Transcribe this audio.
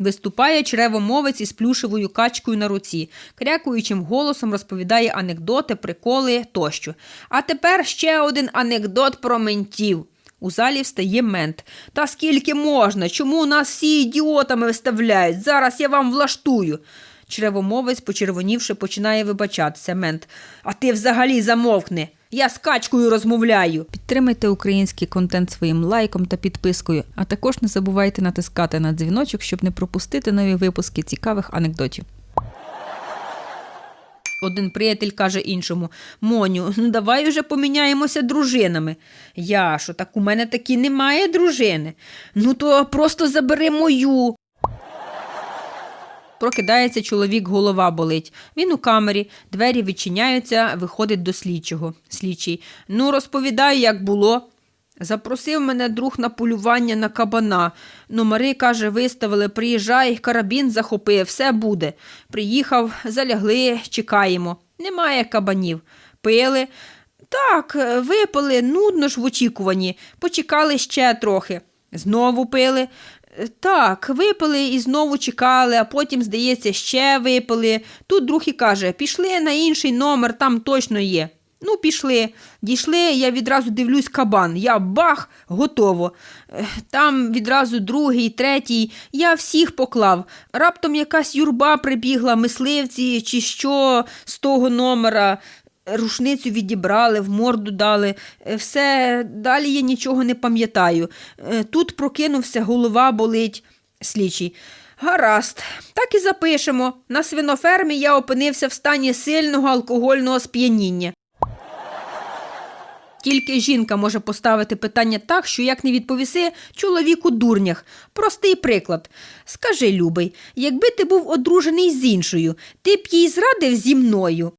Виступає чревомовець із плюшевою качкою на руці, крякуючим голосом розповідає анекдоти, приколи тощо. А тепер ще один анекдот про ментів. У залі встає мент. Та скільки можна? Чому нас всі ідіотами виставляють? Зараз я вам влаштую. Чревомовець, почервонівши, починає вибачатися мент. А ти взагалі замовкни. Я з качкою розмовляю. Підтримайте український контент своїм лайком та підпискою, а також не забувайте натискати на дзвіночок, щоб не пропустити нові випуски цікавих анекдотів. Один приятель каже іншому: Моню, ну давай уже поміняємося дружинами. Я що, так у мене таки немає дружини. Ну то просто забери мою. Прокидається чоловік, голова болить. Він у камері, двері відчиняються, виходить до слідчого. Слідчий. Ну, розповідаю, як було. Запросив мене друг на полювання на кабана. Номери, каже, виставили, приїжджай, карабін захопив, все буде. Приїхав, залягли, чекаємо. Немає кабанів. Пили. Так, випили, нудно ж в очікуванні. Почекали ще трохи. Знову пили. Так, випили і знову чекали, а потім, здається, ще випили. Тут друг і каже: пішли на інший номер, там точно є. Ну, пішли. Дійшли, я відразу дивлюсь кабан. Я бах, готово. Там відразу другий, третій. Я всіх поклав. Раптом якась юрба прибігла, мисливці чи що з того номера. Рушницю відібрали, в морду дали. Е, Все, далі я нічого не пам'ятаю. Е, Тут прокинувся, голова болить. Слідчий. Гаразд, так і запишемо. На свинофермі я опинився в стані сильного алкогольного сп'яніння. Тільки жінка може поставити питання так, що як не відповіси чоловік у дурнях. Простий приклад. Скажи, любий, якби ти був одружений з іншою, ти б їй зрадив зі мною.